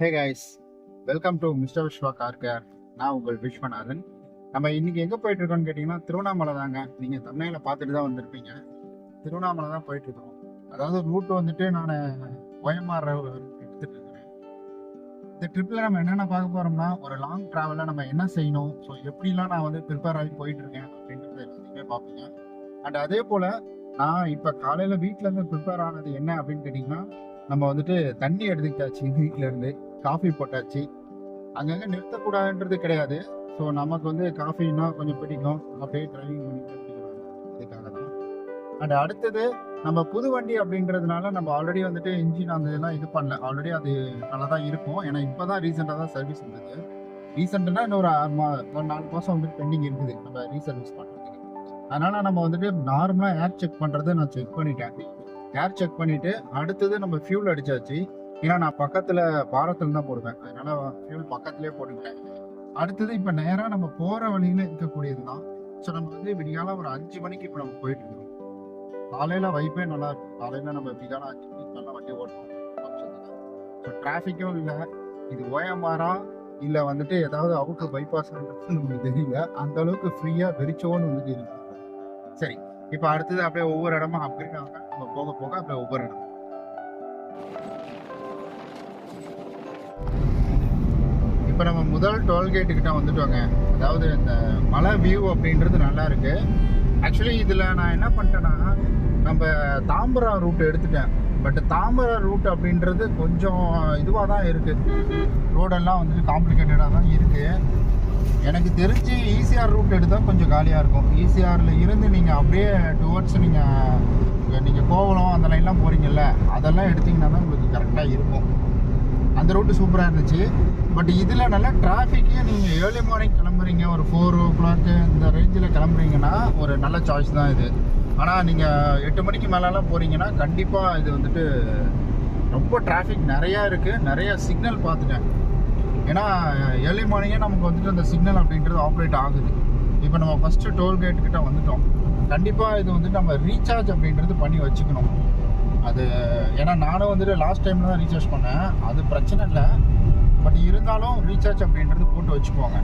Hey guys welcome to mister Viswa car care நான் உங்கள் விஸ்வநாதன். நம்ம இன்னைக்கு எங்கே போயிட்டு இருக்கோம்னு கேட்டிங்கன்னா திருவண்ணாமலை தாங்க. நீங்கள் தமிழில் பார்த்துட்டு தான் வந்திருப்பீங்க. திருவண்ணாமலை தான் போயிட்டு இருக்கோம் அதாவது ரூட் வந்துட்டு நான் ஒயமாற எடுத்துட்டு இருக்கிறேன். இந்த ட்ரிப்பில் நம்ம என்னென்ன பார்க்க போகிறோம்னா ஒரு லாங் ட்ராவலில் நம்ம என்ன செய்யணும்? ஸோ எப்படிலாம் நான் வந்து ப்ரிப்பேர் ஆகி போயிட்டு இருக்கேன் அப்படின்றத எல்லாத்தையுமே பார்ப்பீங்க. அண்ட் அதே போல் நான் இப்போ காலையில் வீட்டிலேருந்து ப்ரிப்பேர் ஆனது என்ன அப்படின்னு கேட்டிங்கன்னா நம்ம வந்துட்டு தண்ணி எடுத்துக்கிட்டாச்சு வீட்டிலேருந்து இருந்து காஃபி போட்டாச்சு. அங்கங்க நிறுத்தக்கூடாதுன்றது கிடையாது. ஸோ நமக்கு வந்து காஃபின்னா கொஞ்சம் பிடிக்கும். அப்படியே டிரைவிங் பண்ணிட்டு பிடிக்கிறாங்க தான் அண்ட் அடுத்தது நம்ம புது வண்டி அப்படின்றதுனால நம்ம ஆல்ரெடி வந்துட்டு இன்ஜின் அந்த இதெல்லாம் இது பண்ணல. ஆல்ரெடி அது நல்லா தான் இருக்கும். ஏன்னா இப்போ தான் ரீசெண்டாக தான் சர்வீஸ் வந்தது. ரீசெண்டாக இன்னொரு ஆறு மா ஒரு நாலு மாதம் வந்துட்டு பெண்டிங் இருக்குது. நம்ம ரீசர்வீஸ் பண்ணுறதுக்கு அதனால நம்ம வந்துட்டு நார்மலாக ஏர் செக் பண்ணுறதை நான் செக் பண்ணிட்டேன். ஏர் செக் பண்ணிட்டு அடுத்தது நம்ம ஃபியூல் அடிச்சாச்சு. ஏன்னா நான் பக்கத்துல பாரத்தில் தான் போடுவேன். அதனால ஃபியூல் பக்கத்துலேயே போட்டுக்கிட்டேன். அடுத்தது இப்போ நேராக நம்ம போற வழியில இருக்கக்கூடியது தான். ஸோ நம்ம வந்து விடியால ஒரு அஞ்சு மணிக்கு இப்போ நம்ம போயிட்டு இருக்கோம். காலையில வைப்பே நல்லா இருக்கும். காலையில நம்ம விடியால அஞ்சு மணிக்கு நல்லா வண்டி ஓட்டணும் ஸோ டிராஃபிக்கும் இல்லை. இது ஓயமாரா இல்லை வந்துட்டு ஏதாவது அவுட்டர் பைபாஸ் நமக்கு தெரியல. அந்த அளவுக்கு ஃப்ரீயா வெறிச்சோன்னு வந்துட்டு இருக்கு சரி. இப்போ அடுத்தது அப்படியே ஒவ்வொரு இடமா அப்கிரேட் ஆக நம்ம போக போக அப்படியே ஒவ்வொரு இடம் இப்போ நம்ம முதல் டோல்கேட்டு கிட்ட வந்துட்டோங்க. அதாவது இந்த மலை வியூ அப்படின்றது நல்லா இருக்கு. ஆக்சுவலி இதில் நான் என்ன பண்ணிட்டேன்னா நம்ம தாம்பரம் ரூட் எடுத்துட்டேன். பட் தாம்பரம் ரூட் அப்படின்றது கொஞ்சம் இதுவாக தான் இருக்குது ரோடெல்லாம் வந்துட்டு காம்ப்ளிகேட்டடாக தான் இருக்குது எனக்கு தெரிஞ்சு ஈசிஆர் ரூட் எடுத்தால் கொஞ்சம் காலியாக இருக்கும். ஈசிஆரில் இருந்து நீங்கள் அப்படியே டுவர்ட்ஸ் நீங்கள் நீங்கள் கோவலம் அந்த லைன்லாம் போகிறீங்கல்ல அதெல்லாம் எடுத்திங்கன்னா தான் உங்களுக்கு கரெக்டாக இருக்கும். அந்த ரூட்டு சூப்பராக இருந்துச்சு. பட் இதில் நல்லா டிராஃபிக்கே நீங்கள் ஏர்லி மார்னிங் கிளம்புறீங்க ஒரு ஃபோர் ஓ கிளாக்கு இந்த ரேஞ்சில் கிளம்புறீங்கன்னா ஒரு நல்ல சாய்ஸ் தான் இது. ஆனால் நீங்கள் எட்டு மணிக்கு மேலெலாம் போகிறீங்கன்னா கண்டிப்பாக இது வந்துட்டு ரொம்ப டிராஃபிக் நிறையா இருக்குது நிறையா சிக்னல் பார்த்துட்டேன். ஏன்னா ஏர்லி மார்னிங்கே நமக்கு வந்துட்டு அந்த சிக்னல் அப்படின்றது ஆப்ரேட் ஆகுது. இப்போ நம்ம ஃபஸ்ட்டு டோல்கேட் கிட்ட வந்துட்டோம். கண்டிப்பாக இது வந்துட்டு நம்ம ரீசார்ஜ் அப்படின்றது பண்ணி வச்சுக்கணும். அது ஏன்னா நானும் வந்துட்டு லாஸ்ட் டைமில் தான் ரீசார்ஜ் பண்ணேன். அது பிரச்சனை இல்லை. பட் இருந்தாலும் ரீசார்ஜ் அப்படின்றது போட்டு வச்சுக்கோங்க.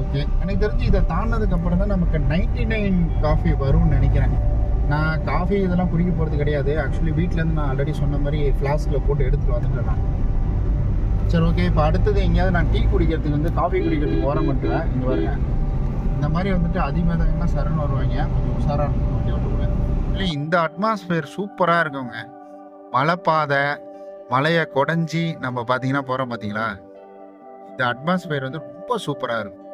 ஓகே எனக்கு தெரிஞ்சு இதை தாண்டினதுக்கு அப்புறம் தான் நமக்கு நைன்டி நைன் காஃபி வரும்னு நினைக்கிறேன். நான் காஃபி இதெல்லாம் குடிக்க போகிறது கிடையாது. ஆக்சுவலி வீட்டிலேருந்து நான் ஆல்ரெடி சொன்ன மாதிரி ஃப்ளாஸ்கில் போட்டு எடுத்துகிட்டு வந்துட்டேன் நான். சரி ஓகே இப்போ அடுத்தது எங்கேயாவது நான் டீ குடிக்கிறதுக்கு வந்து காஃபி குடிக்கிறதுக்கு ஓரம் பண்ணுறேன் இங்கே பாருங்க. இந்த மாதிரி வந்துட்டு அதிமேதங்கள்லாம் சரண் வருவாங்க. கொஞ்சம் உஷாராக இருக்கும் இல்லை. இந்த அட்மாஸ்பியர் சூப்பராக இருக்குங்க மலைப்பாதை மலையை குடஞ்சி நம்ம பார்த்தீங்கன்னா போகிறோம் பார்த்தீங்களா இந்த அட்மாஸ்பியர் வந்து ரொம்ப சூப்பராக இருக்கும்.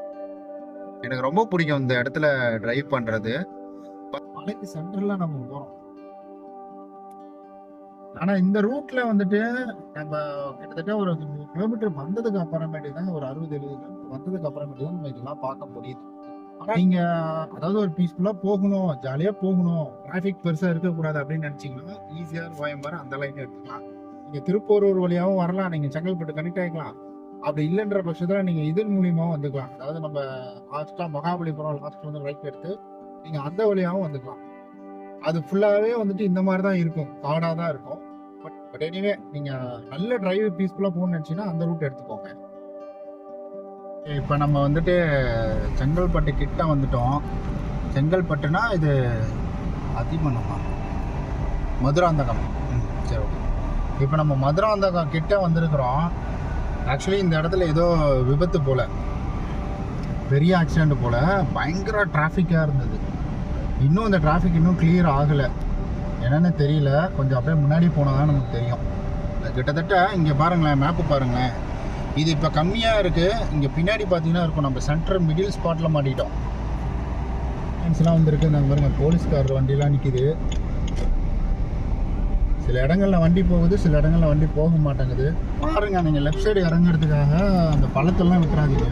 எனக்கு ரொம்ப பிடிக்கும் இந்த இடத்துல ட்ரைவ் பண்ணுறது மலைக்கு சென்டரில் நம்ம போகிறோம் ஆனால் இந்த ரூட்ல வந்துட்டு நம்ம கிட்டத்தட்ட ஒரு நூறு கிலோமீட்டர் வந்ததுக்கு அப்புறமேட்டு தான் ஒரு அறுபது எழுபது கிலோமீட்டர் வந்ததுக்கு அப்புறமேட்டு தான் நம்ம இதெல்லாம் பார்க்க முடியுது. ஆனா நீங்க அதாவது ஒரு பீஸ்ஃபுல்லா போகணும் ஜாலியா போகணும் டிராஃபிக் பெருசா இருக்கக்கூடாது அப்படின்னு நினைச்சீங்கன்னா ஈஸியா கோயம்பேடு அந்த லைன் எடுத்துக்கலாம். நீங்க திருப்பூரூர் வழியாவும் வரலாம் நீங்க செங்கல்பட்டு கனெக்ட் ஆகிக்கலாம் அப்படி இல்லைன்ற பட்சத்துல நீங்க இதன் மூலியமாவும் வந்துக்கலாம். அதாவது நம்ம லாஸ்டா மகாபலிபுரம் லாஸ்ட் வந்து ரைட் எடுத்து நீங்க அந்த வழியாகவும் வந்துக்கலாம். அது ஃபுல்லாகவே வந்துட்டு இந்த மாதிரி தான் இருக்கும். காடாக தான் இருக்கும். பட் பட் எனிவே நீங்கள் நல்ல டிரைவ் பீஸ்ஃபுல்லாக போகணும்னு நினச்சின்னா அந்த ரூட் எடுத்துக்கோங்க. இப்போ நம்ம வந்துட்டு செங்கல்பட்டு கிட்ட வந்துட்டோம். செங்கல்பட்டுனா இது அதிமனமா? மதுராந்தகம். சரி ஓகே இப்போ நம்ம மதுராந்தகம் கிட்ட வந்திருக்கிறோம். ஆக்சுவலி இந்த இடத்துல ஏதோ விபத்து போல. பெரிய ஆக்சிடென்ட் போல. பயங்கர டிராஃபிக்காக இருந்தது. இன்னும் அந்த டிராஃபிக் இன்னும் கிளியர் ஆகலை. என்னன்னு தெரியல. கொஞ்சம் அப்படியே முன்னாடி போனால் தான் நமக்கு தெரியும். கிட்டத்தட்ட இங்கே பாருங்களேன் மேப்பு பாருங்களேன். இது இப்போ கம்மியாக இருக்குது இங்கே பின்னாடி பார்த்தீங்கன்னா இருக்கும். நம்ம சென்டர் மிடில் ஸ்பாட்டில் மாட்டிட்டோம். எல்லாம் வந்துருக்கு. நாங்கள் பாருங்க போலீஸ்காரர் வண்டிலாம் நிற்கிது சில இடங்களில் வண்டி போகுது சில இடங்களில் வண்டி போக மாட்டேங்குது. பாருங்க நீங்கள் லெஃப்ட் சைடு இறங்குறதுக்காக அந்த பழத்தெல்லாம் விட்டுறாதீங்க.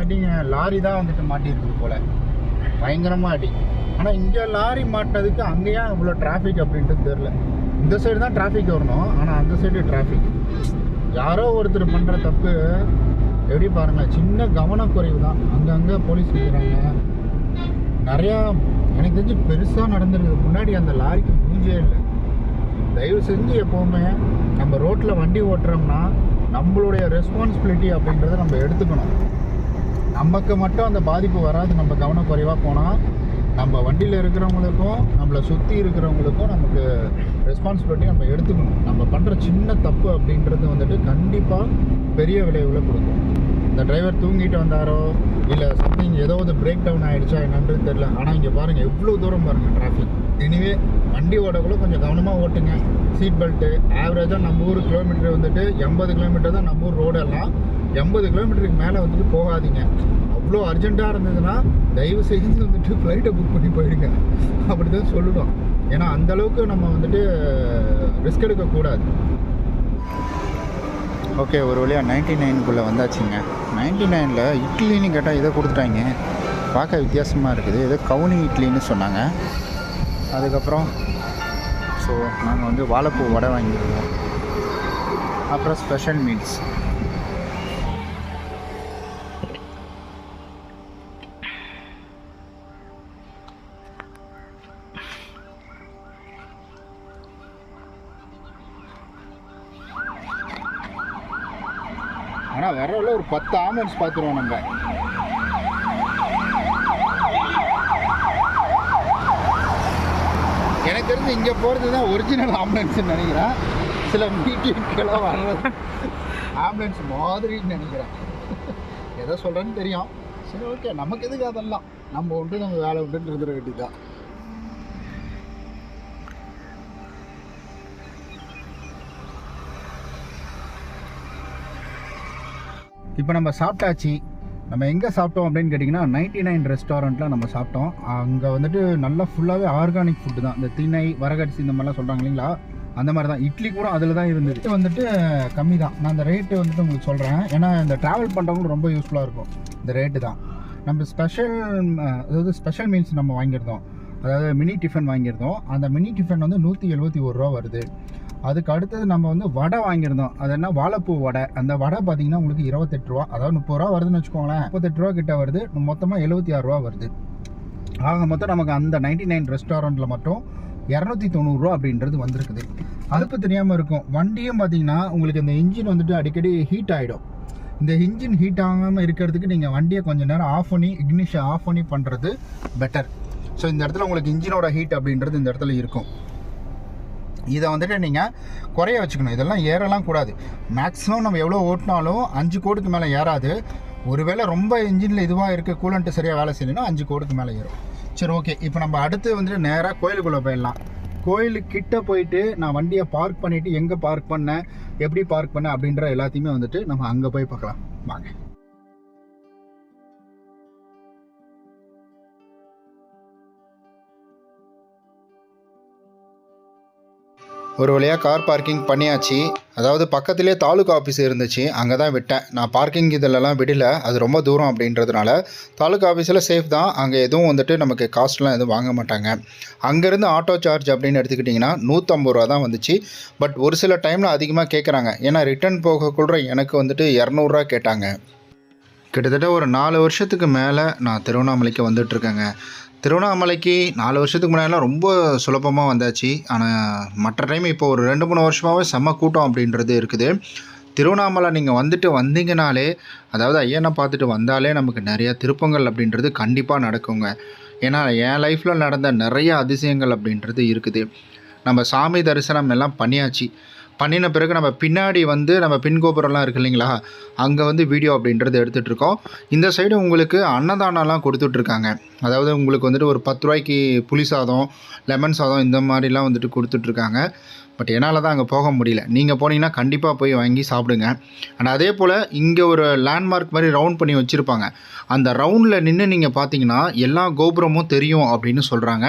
அடிங்க லாரி தான் வந்துட்டு மாட்டியிருக்குது போல. பயங்கரமாக அடி. ஆனால் இங்கே லாரி மாட்டினதுக்கு அங்கேயா இவ்வளோ டிராஃபிக் அப்படின்ட்டு தெரில இந்த சைடு தான் டிராஃபிக் வரணும். ஆனால் அந்த சைடு டிராஃபிக் யாரோ ஒருத்தர் பண்ணுற தப்பு எப்படி பாருங்க சின்ன கவனக்குறைவு தான். அங்கங்கே போலீஸ் நிற்கிறாங்க நிறையா எனக்கு தெரிஞ்சு பெருசாக நடந்திருக்குது. முன்னாடி அந்த லாரிக்கு மூஞ்சே இல்லை. தயவு செஞ்சு எப்போவுமே நம்ம ரோட்டில் வண்டி ஓட்டுறோம்னா நம்மளுடைய ரெஸ்பான்சிபிலிட்டி அப்படின்றத நம்ம எடுத்துக்கணும். நமக்கு மட்டும் அந்த பாதிப்பு வராது. நம்ம கவனக்குறைவாக போனால் நம்ம வண்டியில் இருக்கிறவங்களுக்கும் நம்மளை சுற்றி இருக்கிறவங்களுக்கும் நமக்கு ரெஸ்பான்சிபிலிட்டி நம்ம எடுத்துக்கணும். நம்ம பண்ணுற சின்ன தப்பு அப்படின்றது வந்துட்டு கண்டிப்பாக பெரிய விளைவில் கொடுக்கும். இந்த டிரைவர் தூங்கிட்டு வந்தாரோ இல்லை சம்திங் ஏதோ ஒரு பிரேக் டவுன் ஆகிடுச்சா என்னன்றது தெரில ஆனால் இங்கே பாருங்கள் எவ்வளோ தூரம் பாருங்கள் டிராஃபிக் எனிவே வண்டி ஓடக்குள்ளே கொஞ்சம் கவனமாக ஓட்டுங்க. சீட் பெல்ட்டு ஆவரேஜாக நம்ம ஊர் கிலோமீட்டர் வந்துட்டு எண்பது கிலோமீட்டர் தான் நம்ம ஊர் ரோடெல்லாம் எண்பது கிலோமீட்டருக்கு மேலே வந்துட்டு போகாதீங்க. அவ்வளோ அர்ஜென்ட்டாக இருந்ததுன்னா தயவு செய்து வந்துட்டு ஃப்ளைட்டை புக் பண்ணி போயிடுங்க. அப்படி தான் சொல்லுவோம் ஏன்னா அந்த அளவுக்கு நம்ம வந்துட்டு ரிஸ்க் எடுக்கக்கூடாது ஓகே ஒரு வழியாக நைன்டி நைனுக்குள்ளே வந்தாச்சுங்க. நைன்டி நைனில் இட்லின்னு கேட்டால் இதை கொடுத்துட்டாங்க. பார்க்க வித்தியாசமாக இருக்குது. இது கவுனி இட்லின்னு சொன்னாங்க. அதுக்கப்புறம் ஸோ நாங்கள் வந்து வாழைப்பூ வடை வாங்கிடுவோம் அப்புறம் ஸ்பெஷல் மீல்ஸ் ஆனால் வரவில் ஒரு பத்து ஆம்புலன்ஸ் பார்த்துருவோம் நம்ம. எனக்கு தெரிஞ்சு இங்கே போகிறது தான் ஒரிஜினல் ஆம்புலன்ஸ்னு நினைக்கிறேன். சில மீட்டிங்கெல்லாம் வர்றது ஆம்புலன்ஸ் மாதிரின்னு நினைக்கிறேன். எதை சொல்கிறேன்னு தெரியும். சரி ஓகே நமக்கு எதுக்கு அதெல்லாம்? நம்ம உண்டு நம்ம வேலை உண்டுன்னு இருந்துட வேண்டியதுதான். இப்போ நம்ம சாப்பிட்டாச்சு. நம்ம எங்கே சாப்பிட்டோம் அப்படின்னு கேட்டிங்கன்னா நைன்டி நைன் ரெஸ்டாரண்ட்டில் நம்ம சாப்பிட்டோம். அங்கே வந்துட்டு நல்லா ஃபுல்லாகவே ஆர்கானிக் ஃபுட்டு தான். இந்த திணை வரகரிசி இந்த மாதிரிலாம் சொல்கிறாங்க இல்லைங்களா? அந்த மாதிரி தான் இட்லி கூட அதில் தான் இருந்தது. இது வந்துட்டு கம்மி தான். நான் அந்த ரேட்டு வந்துட்டு உங்களுக்கு சொல்கிறேன் ஏன்னா இந்த ட்ராவல் பண்ணுறவங்களுக்கு ரொம்ப யூஸ்ஃபுல்லாக இருக்கும். இந்த ரேட்டு தான். நம்ம ஸ்பெஷல் அதாவது ஸ்பெஷல் மீல்ஸ் நம்ம வாங்கியிருந்தோம். அதாவது மினி டிஃபன் வாங்கியிருந்தோம். அந்த மினி டிஃபன் வந்து நூற்றி எழுபத்தி ஒரு ரூபா வருது. அதுக்கு அடுத்தது நம்ம வந்து வடை வாங்கியிருந்தோம். அது என்ன? வாழைப்பூ வடை. அந்த வடை பார்த்தீங்கன்னா உங்களுக்கு இருபத்தெட்டு ரூபா. அதாவது முப்பது ரூபா வருதுன்னு வச்சுக்கோங்களேன். முப்பத்தெட்டு ரூபா கிட்ட வருது. மொத்தமாக எழுபத்தி ஆறு ரூபா வருது. ஆக மொத்தம் நமக்கு அந்த நைன்டி நைன் ரெஸ்டாரண்ட்டில் மட்டும் இரநூத்தி தொண்ணூறுரூவா அப்படின்றது வந்திருக்குது. அதுக்கு தெரியாமல் இருக்கும். வண்டியும் பார்த்தீங்கன்னா உங்களுக்கு இந்த இன்ஜின் வந்துட்டு அடிக்கடி ஹீட் ஆகிடும் இந்த இன்ஜின் ஹீட் ஆகாமல் இருக்கிறதுக்கு நீங்கள் வண்டியை கொஞ்சம் நேரம் ஆஃப் பண்ணி இக்னிஷன் ஆஃப் பண்ணி பண்ணுறது பெட்டர் ஸோ இந்த இடத்துல உங்களுக்கு இன்ஜினோட ஹீட் அப்படின்றது இந்த இடத்துல இருக்கும். இதை வந்துட்டு நீங்கள் குறைய வச்சுக்கணும். இதெல்லாம் ஏறலாம் கூடாது. மேக்ஸிமம் நம்ம எவ்வளோ ஓட்டினாலும் அஞ்சு கோடுக்கு மேலே ஏறாது. ஒருவேளை ரொம்ப இன்ஜினில் இதுவாக இருக்குது கூலண்ட்டு சரியாக வேலை செய்யலைன்னா அஞ்சு கோடுக்கு மேலே ஏறும். சரி ஓகே இப்போ நம்ம அடுத்து வந்துட்டு நேராக கோயிலுக்குள்ளே போயிடலாம். கோயிலுக்கிட்ட போயிட்டு நான் வண்டியை பார்க் பண்ணிவிட்டு எங்கே பார்க் பண்ணேன் எப்படி பார்க் பண்ணேன் அப்படின்ற எல்லாத்தையுமே வந்துட்டு நம்ம அங்கே போய் பார்க்கலாம். வாங்க. ஒரு வழியாக கார் பார்க்கிங் பண்ணியாச்சு. அதாவது பக்கத்துலேயே தாலுகா ஆஃபீஸ் இருந்துச்சு. அங்கே தான் விட்டேன். நான் பார்க்கிங் இதிலலாம் விடல. அது ரொம்ப தூரம் அப்படின்றதுனால தாலுகா ஆஃபீஸில் சேஃப் தான். அங்கே எதுவும் வந்துட்டு நமக்கு காஸ்ட்லாம் எதுவும் வாங்க மாட்டாங்க. அங்கேருந்து ஆட்டோ சார்ஜ் அப்படின்னு எடுத்துக்கிட்டிங்கன்னா நூற்றம்பது ரூபா தான் வந்துச்சு. பட் ஒரு சில டைமில் அதிகமாக கேட்குறாங்க ஏன்னா ரிட்டர்ன் போகக்குள்ள எனக்கு வந்துட்டு இரநூறுவா கேட்டாங்க. கிட்டத்தட்ட ஒரு நாலு வருஷத்துக்கு மேலே நான் திருவண்ணாமலைக்கு வந்துட்டுருக்கேங்க திருவண்ணாமலைக்கு நாலு வருஷத்துக்கு முன்னாடிலாம் ரொம்ப சுலபமாக வந்தாச்சு. ஆனால் மற்ற டைம் இப்போ ஒரு ரெண்டு மூணு வருஷமாகவே செம்ம கூட்டம் அப்படின்றது இருக்குது. திருவண்ணாமலை நீங்கள் வந்துட்டு வந்தீங்கனாலே அதாவது ஐயனை பார்த்துட்டு வந்தாலே நமக்கு நிறையா திருப்பங்கள் அப்படின்றது கண்டிப்பாக நடக்குங்க. ஏன்னா என் லைஃப்பில் நடந்த நிறைய அதிசயங்கள் அப்படின்றது இருக்குது. நம்ம சாமி தரிசனம் எல்லாம் பண்ணியாச்சு. பண்ணின பிறகு நம்ம பின்னாடி வந்து நம்ம பின்கோபுரம்லாம் இருக்கு இல்லைங்களா? அங்கே வந்து வீடியோ அப்படின்றது எடுத்துகிட்ருக்கோம் இந்த சைடு உங்களுக்கு அன்னதானம்லாம் கொடுத்துட்ருக்காங்க. அதாவது உங்களுக்கு வந்துட்டு ஒரு பத்து ரூபாய்க்கு புளி சாதம் லெமன் சாதம் இந்த மாதிரிலாம் வந்துட்டு கொடுத்துட்ருக்காங்க. பட் என்னால் தான் அங்கே போக முடியல. நீங்கள் போனீங்கன்னா கண்டிப்பாக போய் வாங்கி சாப்பிடுங்க. அண்ட் அதே போல் இங்கே ஒரு லேண்ட்மார்க் மாதிரி ரவுண்ட் பண்ணி வச்சுருப்பாங்க. அந்த ரவுண்டில் நின்று நீங்கள் பார்த்தீங்கன்னா எல்லா கோபுரமும் தெரியும் அப்படின்னு சொல்கிறாங்க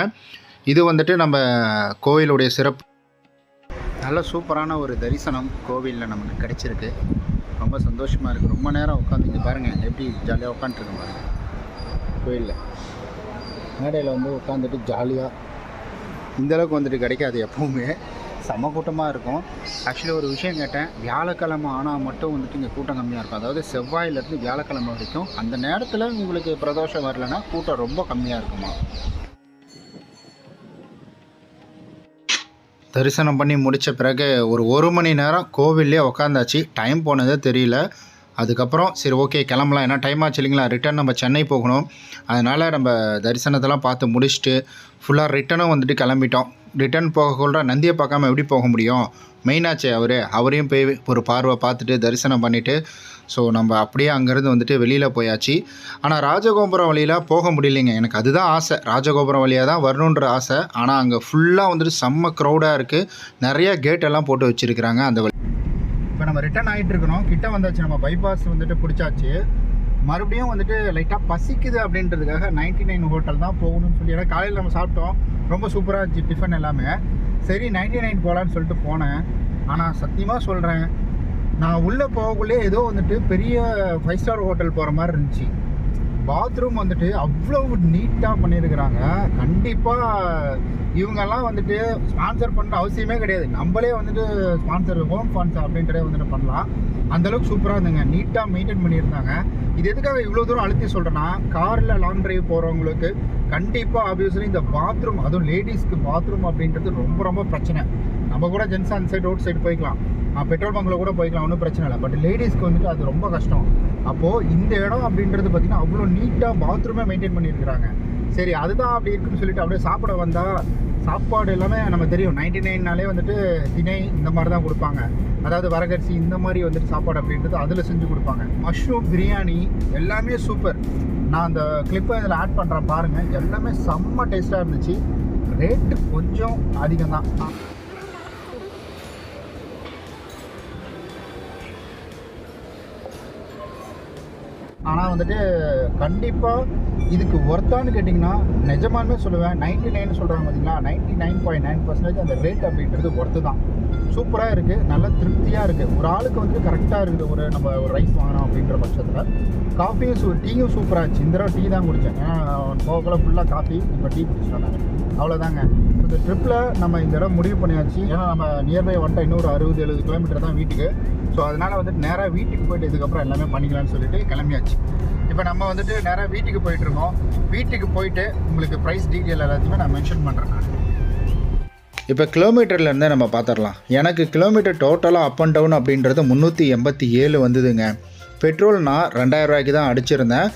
இது வந்துட்டு நம்ம கோயிலுடைய சிறப்பு. நல்ல சூப்பரான ஒரு தரிசனம் கோவிலில் நமக்கு கிடச்சிருக்கு. ரொம்ப சந்தோஷமாக இருக்குது ரொம்ப நேரம் உட்காந்து இங்கே பாருங்கள் எப்படி ஜாலியாக உட்காந்துட்டு பாருங்க. கோயிலில் மேடையில் வந்து உட்காந்துட்டு ஜாலியாக இந்தளவுக்கு வந்துட்டு கிடைக்காது எப்போவுமே. செம கூட்டமாக இருக்கும். ஆக்சுவலி ஒரு விஷயம் கேட்டேன். வியாழக்கிழமை ஆனால் மட்டும் வந்துட்டு இங்கே கூட்டம் கம்மியாக இருக்கும். அதாவது செவ்வாயிலேருந்து வியாழக்கிழமை வரைக்கும் அந்த நேரத்தில் உங்களுக்கு பிரதோஷம் வரலன்னா கூட்டம் ரொம்ப கம்மியாக இருக்குமா? தரிசனம் பண்ணி முடித்த பிறகு ஒரு ஒரு மணி நேரம் கோவில்லே உக்காந்தாச்சு. டைம் போனதே தெரியல. அதுக்கப்புறம் சரி ஓகே கிளம்பலாம். ஏன்னா டைம் ஆச்சு இல்லைங்களா? ரிட்டன் நம்ம சென்னை போகணும். அதனால் நம்ம தரிசனத்தெல்லாம் பார்த்து முடிச்சுட்டு ஃபுல்லாக ரிட்டனும் வந்துட்டு கிளம்பிட்டோம். ரிட்டர்ன் போகக்குள்ள நந்தியை பார்க்காம எப்படி போக முடியும்? மெயினாச்சே அவர். அவரையும் போய் ஒரு பார்வை பார்த்துட்டு தரிசனம் பண்ணிவிட்டு ஸோ நம்ம அப்படியே அங்கேருந்து வந்துட்டு வெளியில் போயாச்சு. ஆனால் ராஜகோபுரம் வழியில் போக முடியலைங்க. எனக்கு அதுதான் ஆசை. ராஜகோபுரம் வழியாக தான் வரணுன்ற ஆசை. ஆனால் அங்கே ஃபுல்லாக வந்துட்டு செம்ம க்ரௌடாக இருக்குது நிறைய கேட் எல்லாம் போட்டு வச்சுருக்கிறாங்க அந்த வழி இப்போ நம்ம ரிட்டர்ன் ஆகிட்டு இருக்கிறோம் கிட்ட வந்தாச்சு. நம்ம பைபாஸ் வந்துட்டு பிடிச்சாச்சு. மறுபடியும் வந்துட்டு லைட்டாக பசிக்குது அப்படின்றதுக்காக நைன்டி நைன் ஹோட்டல் தான் போகணும்னு சொல்லி ஏன்னா காலையில் நம்ம சாப்பிட்டோம். ரொம்ப சூப்பராக இருந்துச்சு டிஃபன் எல்லாமே. சரி நைன்டி நைன் போகலான்னு சொல்லிட்டு போனேன். ஆனால் சத்தியமாக சொல்கிறேன் நான் உள்ளே போகக்குள்ளே ஏதோ வந்துட்டு பெரிய ஃபைவ் ஸ்டார் ஹோட்டல் போகிற மாதிரி இருந்துச்சு. பாத்ரூம் வந்துட்டு அவ்வளவு நீட்டாக பண்ணியிருக்கிறாங்க. கண்டிப்பாக இவங்கெல்லாம் வந்துட்டு ஸ்பான்சர் பண்ண அவசியமே கிடையாது. நம்மளே வந்துட்டு ஸ்பான்சர் ஹோம் ஸ்பான்சர் அப்படின்றதே வந்துட்டு பண்ணலாம். அந்தளவுக்கு சூப்பராக இருந்துங்க. நீட்டாக மெயின்டைன் பண்ணியிருந்தாங்க. இது எதுக்காக இவ்வளோ தூரம் அழுத்தி சொல்கிறேன்னா காரில் லாங் டிரைவ் போகிறவங்களுக்கு கண்டிப்பாக ஆப்வியஸ்லி இந்த பாத்ரூம் அதுவும் லேடிஸ்க்கு பாத்ரூம் அப்படின்றது ரொம்ப ரொம்ப பிரச்சனை. நம்ம கூட ஜென்ஸ் அந்த சைடு அவுட் சைடு போய்க்கலாம். பெட்ரோல் பங்கில் கூட போய்க்கலாம் ஒன்றும் பிரச்சனை இல்லை. பட் லேடிஸ்க்கு வந்துட்டு அது ரொம்ப கஷ்டம். அப்போது இந்த இடம் அப்படின்றது பார்த்திங்கன்னா அவ்வளோ நீட்டாக பாத்ரூமே மெயின்டைன் பண்ணியிருக்கிறாங்க. சரி அதுதான் அப்படி இருக்குன்னு சொல்லிட்டு அப்படியே சாப்பிட வந்தால் சாப்பாடு எல்லாமே நம்ம தெரியும். நைன்டி நைன்னாலே வந்துட்டு திணை இந்த மாதிரி தான் கொடுப்பாங்க. அதாவது வரகரிசி இந்த மாதிரி வந்துட்டு சாப்பாடு அப்படின்றது அதில் செஞ்சு கொடுப்பாங்க. மஷ்ரூம் பிரியாணி எல்லாமே சூப்பர் நான் அந்த கிளிப்பை இதில் ஆட் பண்ணுறேன் பாருங்கள் எல்லாமே செம்ம டேஸ்ட்டாக இருந்துச்சு. ரேட்டு கொஞ்சம் அதிகம் தான் ஆனால் வந்துட்டு கண்டிப்பாக இதுக்கு ஒர்த்தான்னு கேட்டிங்கன்னா நிஜமானுமே சொல்லுவேன் நைன்டி நைன் சொல்கிறாங்க பார்த்தீங்களா ninety nine point nine percentage அந்த ரேட் அப்படின்றது ஒர்த்து தான். சூப்பராக இருக்குது நல்ல திருப்தியாக இருக்குது ஒரு ஆளுக்கு வந்து கரெக்டாக இருக்குது ஒரு நம்ம ஒரு ரைஸ் வாங்கினோம் அப்படின்ற பட்சத்தில். காஃபியும் சூ டீயும் சூப்பராக இருந்துச்சு. இந்த தடவை டீ தான் குடித்தேன் ஏன்னா போகக்குள்ள ஃபுல்லாக காஃபி இப்போ டீ குடிச்சிட்டோம் அவ்வளோதாங்க இந்த ட்ரிப்பில் நம்ம இந்த இடம் முடிவு பண்ணியாச்சு. ஏன்னா நம்ம நியர்பை வந்துட்டு இன்னொரு அறுபது எழுபது கிலோமீட்டர் தான் வீட்டுக்கு. ஸோ அதனால் வந்துட்டு நேராக வீட்டுக்கு போயிட்டு இதுக்கப்புறம் எல்லாமே பண்ணிக்கலாம்னு சொல்லிட்டு கிளம்பியாச்சு. இப்போ நம்ம வந்துட்டு நேராக வீட்டுக்கு போயிட்டு இருக்கோம். வீட்டுக்கு போயிட்டு உங்களுக்கு ப்ரைஸ் டீட்டெயில் எல்லாத்தையுமே நான் மென்ஷன் பண்ணுறேன் நான் இப்போ கிலோமீட்டர்லேருந்தே நம்ம பார்த்துடலாம் எனக்கு கிலோமீட்டர் டோட்டலாக அப் அண்ட் டவுன் அப்படின்றது முந்நூற்றி எண்பத்தி ஏழு வந்ததுங்க. பெட்ரோல் நான் ரெண்டாயிரம் ரூபாய்க்கு தான் அடிச்சிருந்தேன்.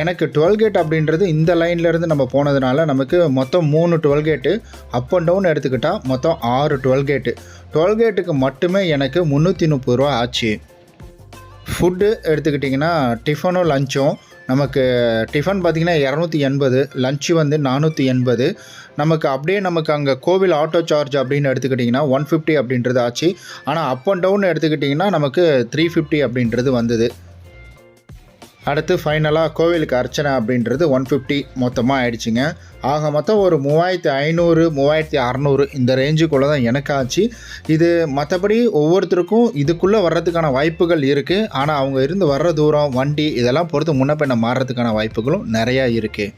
எனக்கு டுவெல்கேட் அப்படின்றது இந்த லைன்லேருந்து நம்ம போனதுனால நமக்கு மொத்தம் மூணு டுவெல்கேட்டு அப் அண்ட் டவுன் எடுத்துக்கிட்டால் மொத்தம் ஆறு டுவெல்கேட்டு டுவெல்கேட்டுக்கு மட்டுமே எனக்கு முந்நூற்றி முப்பது ரூபா ஆச்சு. ஃபுட்டு எடுத்துக்கிட்டிங்கன்னா டிஃபனும் லஞ்சும் நமக்கு டிஃபன் பார்த்திங்கன்னா இரநூத்தி எண்பது லஞ்சு வந்து நானூற்றி எண்பது. நமக்கு அப்படியே நமக்கு அங்கே கோவில் ஆட்டோ சார்ஜ் அப்படின்னு எடுத்துக்கிட்டிங்கன்னா ஒன் ஃபிஃப்டி அப்படின்றது ஆச்சு. ஆனால் அப் அண்ட் டவுன் எடுத்துக்கிட்டிங்கன்னா நமக்கு த்ரீ ஃபிஃப்டி அப்படின்றது வந்தது. அடுத்து ஃபைனலாக கோவிலுக்கு அர்ச்சனை அப்படின்றது ஒன் ஃபிஃப்டி மொத்தமாக ஆயிடுச்சுங்க. ஆக மொத்தம் ஒரு மூவாயிரத்தி ஐநூறு மூவாயிரத்தி அறநூறு இந்த ரேஞ்சுக்குள்ளே தான் எனக்கு ஆச்சு. இது மற்றபடி ஒவ்வொருத்தருக்கும் இதுக்குள்ளே வர்றதுக்கான வாய்ப்புகள் இருக்குது ஆனால் அவங்க இருந்து வர்ற தூரம் வண்டி இதெல்லாம் பொறுத்து முன்ன பின்ன மாறுறதுக்கான வாய்ப்புகளும் நிறையா இருக்குது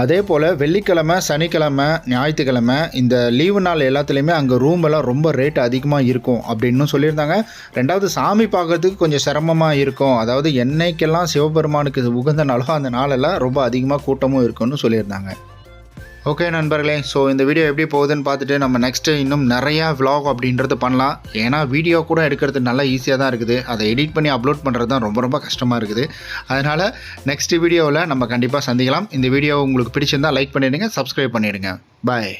அதே போல் வெள்ளிக்கிழமை சனிக்கிழமை ஞாயிற்றுக்கிழமை இந்த லீவு நாள் எல்லாத்துலேயுமே அங்கே ரூம் எல்லாம் ரொம்ப ரேட் அதிகமாக இருக்கும் அப்படின்னு சொல்லியிருந்தாங்க. ரெண்டாவது சாமி பார்க்கறதுக்கு கொஞ்சம் சிரமமாக இருக்கும். அதாவது என்னைக்கெல்லாம் சிவபெருமானுக்கு உகந்த நாளோ அந்த நாளெல்லாம் ரொம்ப அதிகமாக கூட்டமும் இருக்கும்னு சொல்லியிருந்தாங்க. ஓகே நண்பர்களே ஸோ இந்த வீடியோ எப்படி போகுதுன்னு பார்த்துட்டு நம்ம நெக்ஸ்ட்டு இன்னும் நிறையா விலாக் அப்படின்றது பண்ணலாம். ஏன்னா வீடியோ கூட எடுக்கிறது நல்லா ஈஸியாக தான் இருக்குது. அதை எடிட் பண்ணி அப்லோட் பண்ணுறது தான் ரொம்ப ரொம்ப கஷ்டமாக இருக்குது. அதனால் நெக்ஸ்ட் வீடியோவில் நம்ம கண்டிப்பாக சந்திக்கலாம். இந்த வீடியோ உங்களுக்கு பிடிச்சிருந்தால் லைக் பண்ணிவிடுங்க சப்ஸ்கிரைப் பண்ணிவிடுங்க பாய்